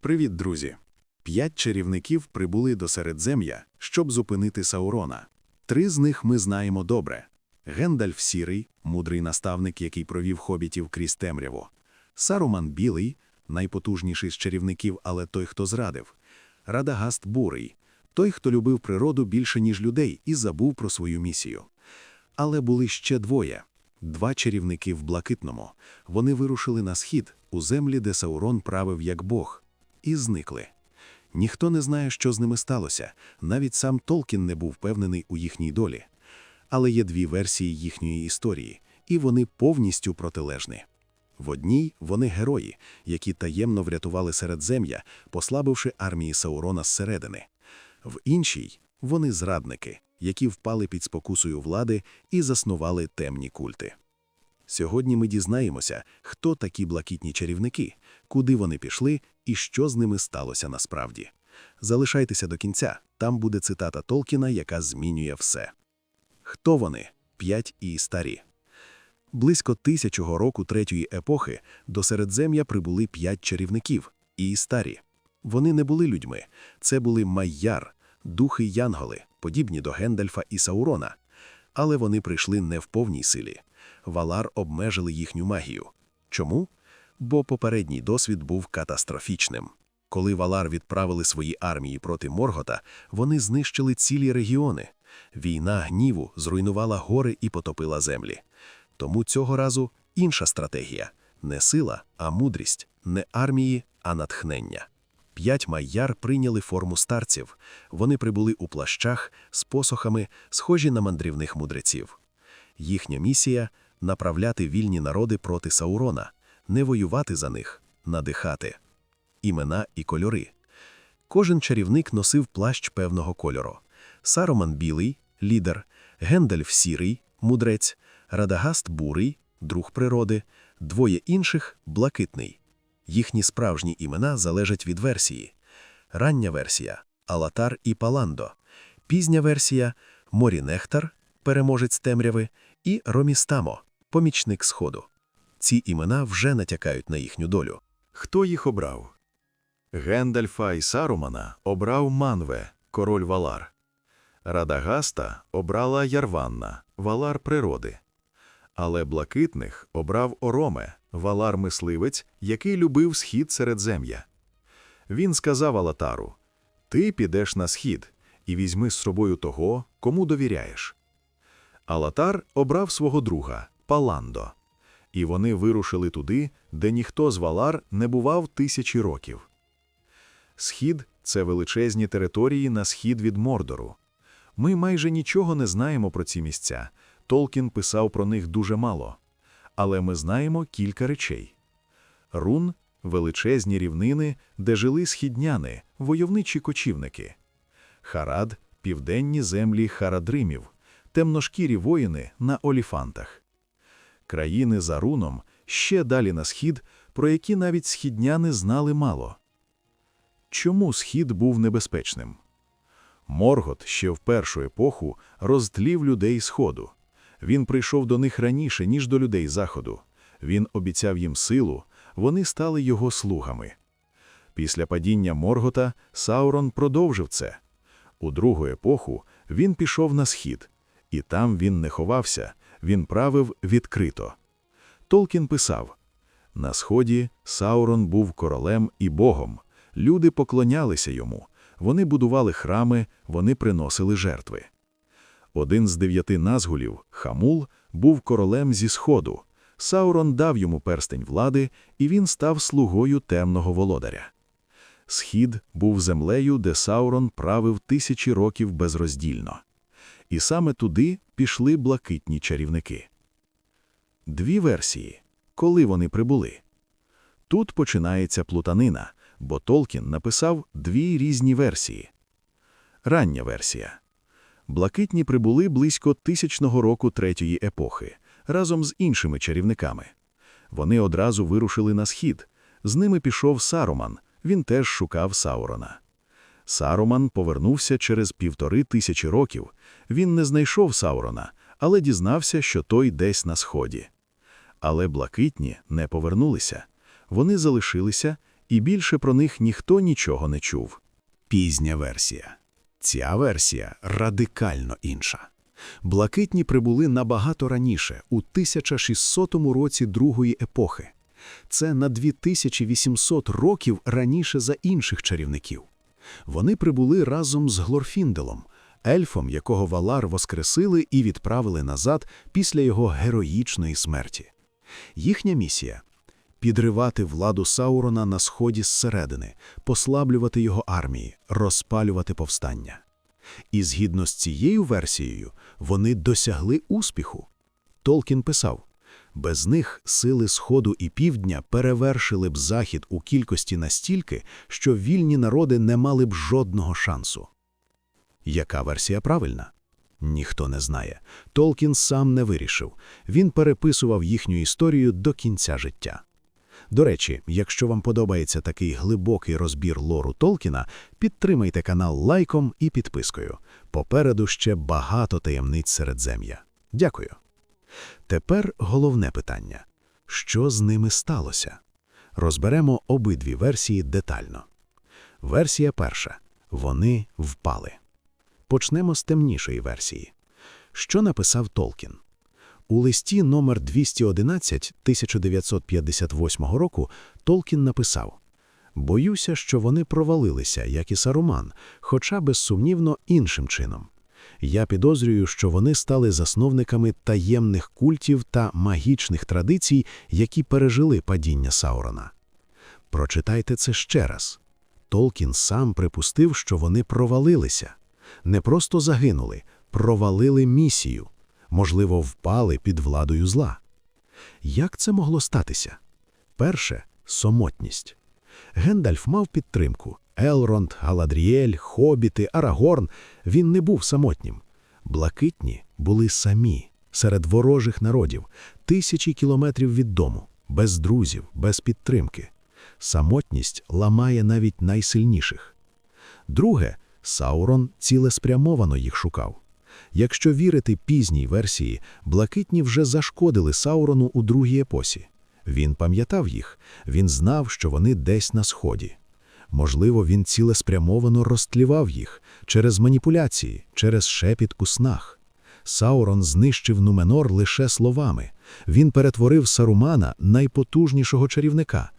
Привіт, друзі! П'ять чарівників прибули до Середзем'я, щоб зупинити Саурона. Три з них ми знаємо добре. Гендальф Сірий, мудрий наставник, який провів хобітів крізь темряву. Саруман Білий, найпотужніший з чарівників, але той, хто зрадив. Радагаст Бурий, той, хто любив природу більше, ніж людей, і забув про свою місію. Але були ще двоє. Два чарівники в Блакитному. Вони вирушили на схід, у землі, де Саурон правив як бог, і зникли. Ніхто не знає, що з ними сталося, навіть сам Толкін не був впевнений у їхній долі. Але є дві версії їхньої історії, і вони повністю протилежні. В одній вони герої, які таємно врятували Середзем'я, послабивши армії Саурона зсередини. В іншій вони зрадники, які впали під спокусою влади і заснували темні культи. Сьогодні ми дізнаємося, хто такі блакитні чарівники, куди вони пішли і що з ними сталося насправді. Залишайтеся до кінця, там буде цитата Толкіна, яка змінює все. Хто вони? П'ять і старі. Близько тисячого року третьої епохи до Середзем'я прибули п'ять чарівників і старі. Вони не були людьми, це були майяр, духи Янголи, подібні до Гендальфа і Саурона. Але вони прийшли не в повній силі. Валар обмежили їхню магію. Чому? Бо попередній досвід був катастрофічним. Коли Валар відправили свої армії проти Моргота, вони знищили цілі регіони. Війна гніву зруйнувала гори і потопила землі. Тому цього разу інша стратегія не сила, а мудрість, не армії, а натхнення. П'ять майяр прийняли форму старців. Вони прибули у плащах з посохами, схожі на мандрівних мудреців. Їхня місія направляти вільні народи проти Саурона, не воювати за них, надихати. Імена і кольори. Кожен чарівник носив плащ певного кольору. Сароман білий, лідер, Гендальф сірий, мудрець, Радагаст бурий, друг природи, двоє інших блакитний. Їхні справжні імена залежать від версії. Рання версія Алатар і Паландо, пізня версія Морінехтар, переможець темряви, і Ромістамо, помічник Сходу. Ці імена вже натякають на їхню долю. Хто їх обрав? Гендальфа і Сарумана обрав Манве, король Валар. Радагаста обрала Ярванна, валар природи. Але блакитних обрав Ороме, валар-мисливець, який любив схід Середзем'я. Він сказав Алатару: Ти підеш на схід і візьми з собою того, кому довіряєш. Алатар обрав свого друга Паландо, і вони вирушили туди, де ніхто з валар не бував тисячі років. Схід це величезні території на схід від Мордору. Ми майже нічого не знаємо про ці місця. Толкін писав про них дуже мало. Але ми знаємо кілька речей. Рун величезні рівнини, де жили східняни, войовничі кочівники. Харад південні землі харадримів, темношкірі воїни на оліфантах. Країни за руном ще далі на схід, про які навіть східняни знали мало. Чому схід був небезпечним? Моргот ще в першу епоху розтлів людей Сходу. Він прийшов до них раніше, ніж до людей Заходу. Він обіцяв їм силу, вони стали його слугами. Після падіння Моргота Саурон продовжив це. У другу епоху він пішов на схід, і там він не ховався, він правив відкрито. Толкін писав на сході Саурон був королем і богом, люди поклонялися йому. Вони будували храми, вони приносили жертви. Один з дев'яти назгулів, Хамул, був королем зі сходу. Саурон дав йому перстень влади, і він став слугою темного володаря. Схід був землею, де Саурон правив тисячі років безроздільно. І саме туди пішли блакитні чарівники. Дві версії. Коли вони прибули. Тут починається плутанина бо Толкін написав дві різні версії. Рання версія. Блакитні прибули близько тисячного року третьої епохи разом з іншими чарівниками. Вони одразу вирушили на схід. З ними пішов Саруман, він теж шукав Саурона. Саруман повернувся через півтори тисячі років. Він не знайшов Саурона, але дізнався, що той десь на сході. Але блакитні не повернулися. Вони залишилися і більше про них ніхто нічого не чув. Пізня версія. Ця версія радикально інша. Блакитні прибули набагато раніше, у 1600 році другої епохи. Це на 2800 років раніше за інших чарівників. Вони прибули разом з Глорфінделом, ельфом, якого Валар воскресили і відправили назад після його героїчної смерті. Їхня місія – підривати владу Саурона на сході зсередини, послаблювати його армії, розпалювати повстання. І згідно з цією версією, вони досягли успіху. Толкін писав, без них сили Сходу і Півдня перевершили б Захід у кількості настільки, що вільні народи не мали б жодного шансу. Яка версія правильна? Ніхто не знає. Толкін сам не вирішив. Він переписував їхню історію до кінця життя. До речі, якщо вам подобається такий глибокий розбір лору Толкіна, підтримайте канал лайком і підпискою. Попереду ще багато таємниць Середзем'я. Дякую. Тепер головне питання. Що з ними сталося? Розберемо обидві версії детально. Версія перша. Вони впали. Почнемо з темнішої версії. Що написав Толкін? У листі номер 211 1958 року Толкін написав «Боюся, що вони провалилися, як і Саруман, хоча безсумнівно іншим чином. Я підозрюю, що вони стали засновниками таємних культів та магічних традицій, які пережили падіння Саурона. Прочитайте це ще раз. Толкін сам припустив, що вони провалилися. Не просто загинули, провалили місію. Можливо, впали під владою зла. Як це могло статися? Перше – самотність. Гендальф мав підтримку. Елронд, Галадріель, Хобіти, Арагорн. Він не був самотнім. Блакитні були самі, серед ворожих народів, тисячі кілометрів від дому, без друзів, без підтримки. Самотність ламає навіть найсильніших. Друге, Саурон цілеспрямовано їх шукав. Якщо вірити пізній версії, блакитні вже зашкодили Саурону у другій епосі. Він пам'ятав їх, він знав, що вони десь на сході. Можливо, він цілеспрямовано розтлівав їх через маніпуляції, через шепіт у снах. Саурон знищив Нуменор лише словами. Він перетворив Сарумана найпотужнішого чарівника.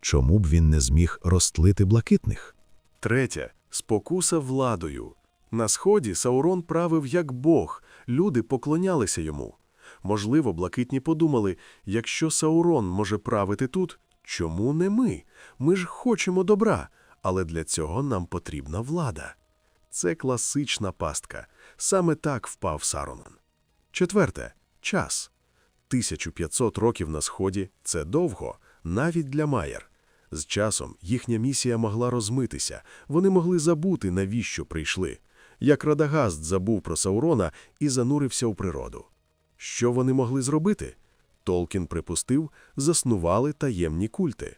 Чому б він не зміг розтлити блакитних? Третє спокуса владою. На сході Саурон правив як Бог, люди поклонялися йому. Можливо, блакитні подумали, якщо Саурон може правити тут, чому не ми? Ми ж хочемо добра, але для цього нам потрібна влада. Це класична пастка. Саме так впав Саронан. Четверте час. 1500 років на сході це довго, навіть для Майер. З часом їхня місія могла розмитися, вони могли забути, навіщо прийшли. Як Радагаст забув про Саурона і занурився у природу. Що вони могли зробити? Толкін припустив, заснували таємні культи.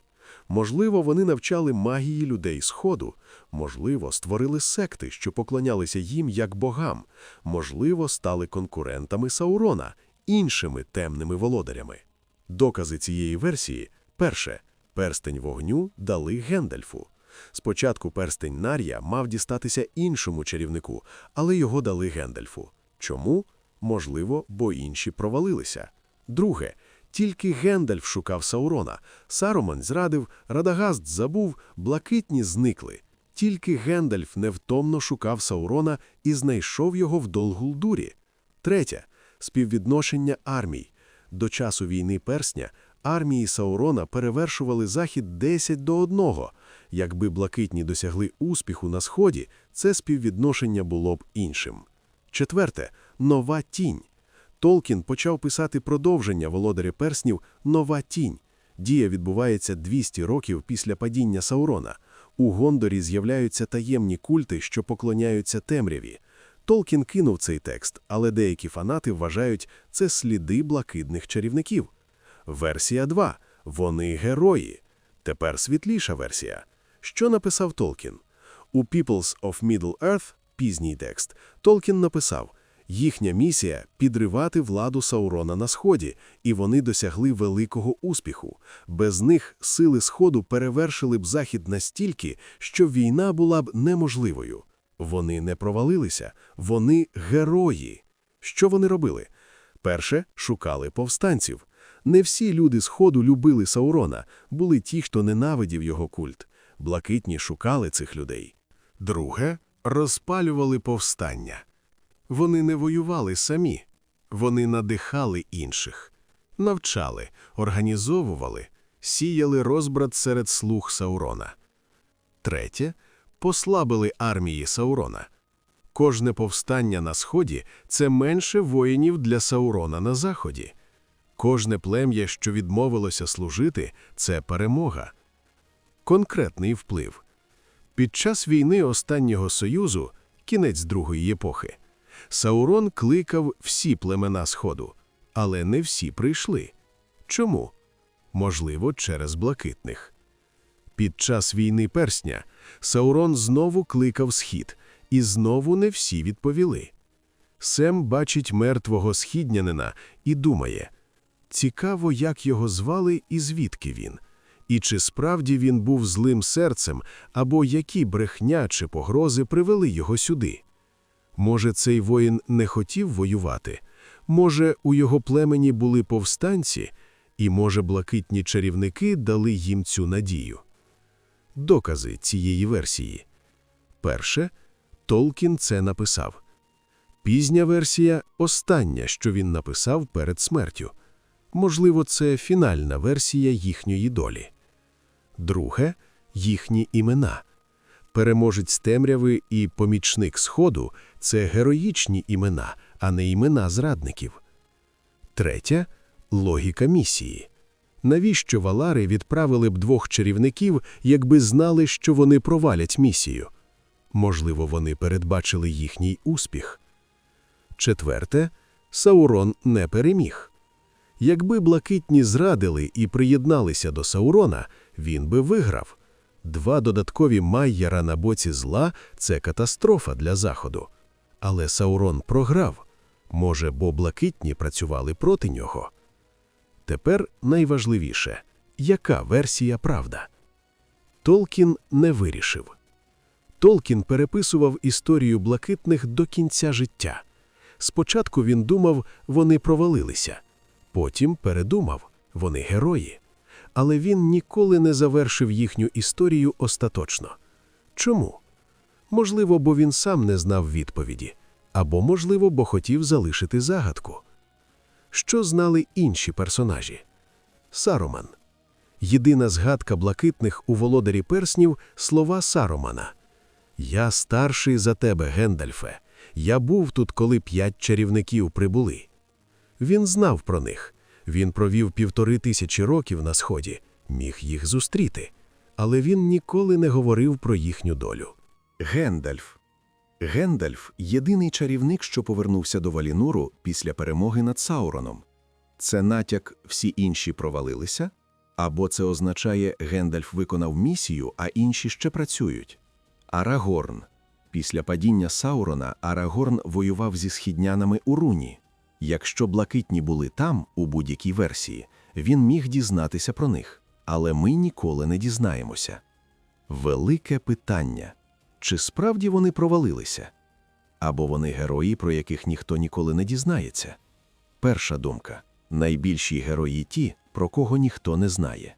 Можливо, вони навчали магії людей Сходу, можливо, створили секти, що поклонялися їм як богам, можливо, стали конкурентами Саурона, іншими темними володарями. Докази цієї версії – перше, перстень вогню дали Гендальфу. Спочатку перстень Нар'я мав дістатися іншому чарівнику, але його дали Гендальфу. Чому? Можливо, бо інші провалилися. Друге, тільки Гендальф шукав Саурона. Саруман зрадив, Радагаст забув, блакитні зникли. Тільки Гендальф невтомно шукав Саурона і знайшов його в Долгулдурі. Третє співвідношення армій. До часу війни персня армії Саурона перевершували захід 10 до 1. Якби блакитні досягли успіху на сході, це співвідношення було б іншим. Четверте нова тінь. Толкін почав писати продовження володаря перснів Нова тінь. Дія відбувається 200 років після падіння Саурона. У Гондорі з'являються таємні культи, що поклоняються темряві. Толкін кинув цей текст, але деякі фанати вважають це сліди блакитних чарівників. Версія 2. Вони герої. Тепер світліша версія. Що написав Толкін? У Peoples of Middle Earth, пізній текст, Толкін написав Їхня місія – підривати владу Саурона на Сході, і вони досягли великого успіху. Без них сили Сходу перевершили б Захід настільки, що війна була б неможливою. Вони не провалилися, вони герої. Що вони робили? Перше, шукали повстанців. Не всі люди Сходу любили Саурона, були ті, хто ненавидів його культ. Блакитні шукали цих людей. Друге, розпалювали повстання. Вони не воювали самі, вони надихали інших, навчали, організовували, сіяли розбрат серед слуг Саурона. Третє послабили армії Саурона. Кожне повстання на Сході це менше воїнів для Саурона на Заході. Кожне плем'я, що відмовилося служити, це перемога. Конкретний вплив. Під час війни останнього союзу, кінець другої епохи, Саурон кликав всі племена Сходу, але не всі прийшли. Чому? Можливо, через блакитних. Під час війни персня Саурон знову кликав схід, і знову не всі відповіли. Сем бачить мертвого східнянина і думає цікаво, як його звали і звідки він, і чи справді він був злим серцем, або які брехня чи погрози привели його сюди. Може, цей воїн не хотів воювати, може, у його племені були повстанці, і, може, блакитні чарівники дали їм цю надію. Докази цієї версії. Перше, Толкін це написав. Пізня версія – остання, що він написав перед смертю. Можливо, це фінальна версія їхньої долі. Друге – їхні імена. Переможець темряви і помічник Сходу – це героїчні імена, а не імена зрадників. Третє – логіка місії. Навіщо валари відправили б двох чарівників, якби знали, що вони провалять місію? Можливо, вони передбачили їхній успіх. Четверте – Саурон не переміг. Якби блакитні зрадили і приєдналися до Саурона, він би виграв. Два додаткові майяра на боці зла – це катастрофа для Заходу. Але Саурон програв. Може, бо блакитні працювали проти нього. Тепер найважливіше – яка версія правда? Толкін не вирішив. Толкін переписував історію блакитних до кінця життя. Спочатку він думав, вони провалилися. Потім передумав, вони герої. Але він ніколи не завершив їхню історію остаточно. Чому? Можливо, бо він сам не знав відповіді, або, можливо, бо хотів залишити загадку. Що знали інші персонажі? Саруман. Єдина згадка блакитних у володарі перснів слова Сарумана. Я старший за тебе, Гендальфе. Я був тут, коли п'ять чарівників прибули. Він знав про них. Він провів півтори тисячі років на сході, міг їх зустріти, але він ніколи не говорив про їхню долю. Гендальф. Гендальф – єдиний чарівник, що повернувся до Валінуру після перемоги над Сауроном. Це натяк «всі інші провалилися» або це означає Гендальф виконав місію, а інші ще працюють. Арагорн. Після падіння Саурона Арагорн воював зі східнянами у Руні. Якщо блакитні були там, у будь-якій версії, він міг дізнатися про них, але ми ніколи не дізнаємося. Велике питання. Чи справді вони провалилися? Або вони герої, про яких ніхто ніколи не дізнається? Перша думка. Найбільші герої ті, про кого ніхто не знає.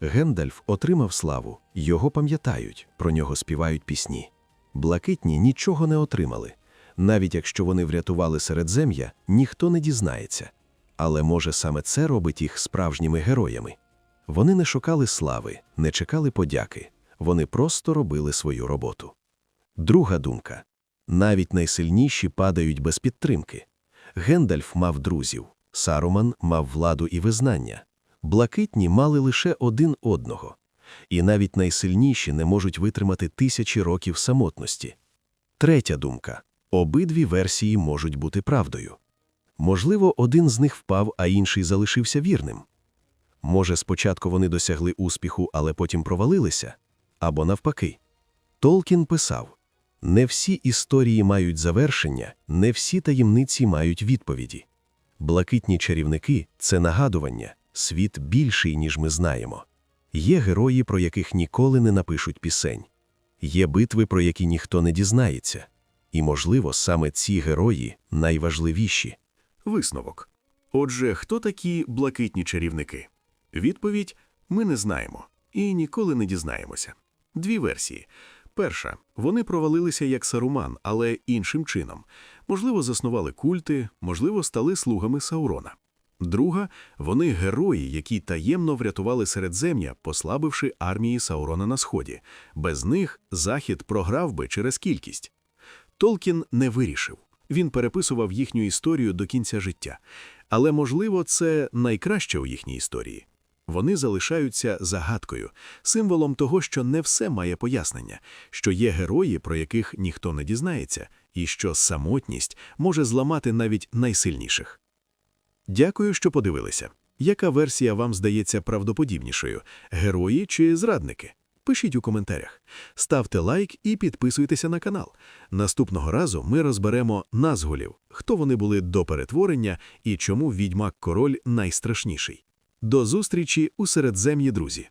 Гендальф отримав славу, його пам'ятають, про нього співають пісні. Блакитні нічого не отримали. Навіть якщо вони врятували Середзем'я, ніхто не дізнається. Але може саме це робить їх справжніми героями. Вони не шукали слави, не чекали подяки, вони просто робили свою роботу. Друга думка. Навіть найсильніші падають без підтримки. Гендальф мав друзів, Саруман мав владу і визнання. Блакитні мали лише один одного. І навіть найсильніші не можуть витримати тисячі років самотності. Третя думка. Обидві версії можуть бути правдою. Можливо, один з них впав, а інший залишився вірним. Може, спочатку вони досягли успіху, але потім провалилися? Або навпаки. Толкін писав Не всі історії мають завершення, не всі таємниці мають відповіді. Блакитні чарівники це нагадування, світ більший, ніж ми знаємо. Є герої, про яких ніколи не напишуть пісень. Є битви, про які ніхто не дізнається. І, можливо, саме ці герої найважливіші. Висновок. Отже, хто такі блакитні чарівники? Відповідь ми не знаємо і ніколи не дізнаємося. Дві версії. Перша вони провалилися як Саруман, але іншим чином. Можливо, заснували культи, можливо, стали слугами Саурона. Друга вони герої, які таємно врятували Середзем'я, послабивши армії Саурона на сході. Без них захід програв би через кількість. Толкін не вирішив. Він переписував їхню історію до кінця життя. Але, можливо, це найкраще у їхній історії. Вони залишаються загадкою, символом того, що не все має пояснення, що є герої, про яких ніхто не дізнається, і що самотність може зламати навіть найсильніших. Дякую, що подивилися. Яка версія вам здається правдоподібнішою – герої чи зрадники? Пишіть у коментарях. Ставте лайк і підписуйтеся на канал. Наступного разу ми розберемо назгулів, хто вони були до перетворення і чому відьмак-король найстрашніший. До зустрічі у Середзем'ї, друзі!